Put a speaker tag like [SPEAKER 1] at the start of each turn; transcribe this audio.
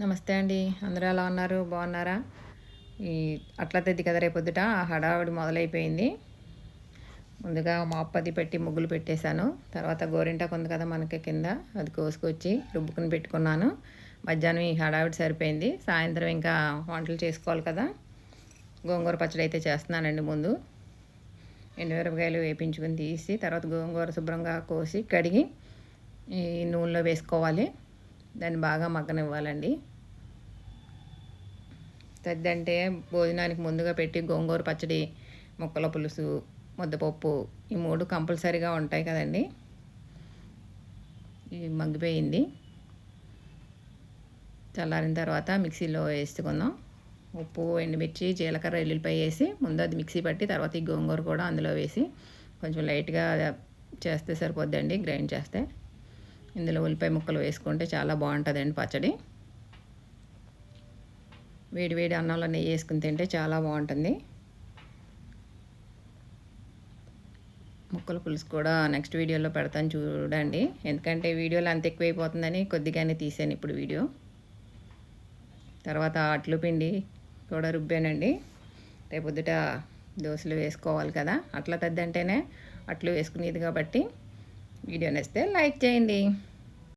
[SPEAKER 1] నమస్తే అండి. అందరూ ఎలా ఉన్నారు? బాగున్నారా? ఈ అట్లా తెద్ది కదా రేపొద్దుట ఆ హడావిడి మొదలైపోయింది. ముందుగా మాపది పెట్టి ముగ్గులు పెట్టేశాను. తర్వాత గోరింటాకు ఉంది కదా మనకి కింద అది కోసుకొచ్చి రుబ్బుకుని పెట్టుకున్నాను. మధ్యాహ్నం ఈ హడావిడి సరిపోయింది. సాయంత్రం ఇంకా వంటలు చేసుకోవాలి కదా. గోంగూర పచ్చడి అయితే చేస్తున్నానండి ముందు. ఎండుమిరపకాయలు వేపించుకుని తీసి తర్వాత గోంగూర శుభ్రంగా కోసి కడిగి ఈ నూనెలో వేసుకోవాలి. దాన్ని బాగా మగ్గనివ్వాలండి. తద్దంటే భోజనానికి ముందుగా పెట్టి గోంగూర పచ్చడి ముక్కల పులుసు ముద్దపప్పు ఈ మూడు కంపల్సరీగా ఉంటాయి కదండి. ఇది మగ్గిపోయింది. చల్లారిన తర్వాత మిక్సీలో వేసుకుందాం. ఉప్పు ఎండుమిర్చి జీలకర్ర ఎల్లుల్లిపాయ వేసి ముందు అది మిక్సీ పట్టి తర్వాత ఈ గోంగూర కూడా అందులో వేసి కొంచెం లైట్గా చేస్తే సరిపోద్దండి గ్రైండ్ చేస్తే. ఇందులో ఉల్లిపాయ ముక్కలు వేసుకుంటే చాలా బాగుంటుందండి పచ్చడి. వేడి వేడి అన్నంలో నెయ్యి వేసుకుని తింటే చాలా బాగుంటుంది. ముక్కల పులుసు కూడా నెక్స్ట్ వీడియోలో పెడతాను చూడండి. ఎందుకంటే వీడియోలో అంత ఎక్కువైపోతుందని కొద్దిగానే తీసాను ఇప్పుడు వీడియో. తర్వాత అట్లు పిండి కూడా రుబ్బానండి. రేపొద్దుట దోశలు వేసుకోవాలి కదా. అట్లా తద్దంటేనే అట్లు వేసుకునేది కాబట్టి వీడియో నేస్తే లైక్ చేయండి.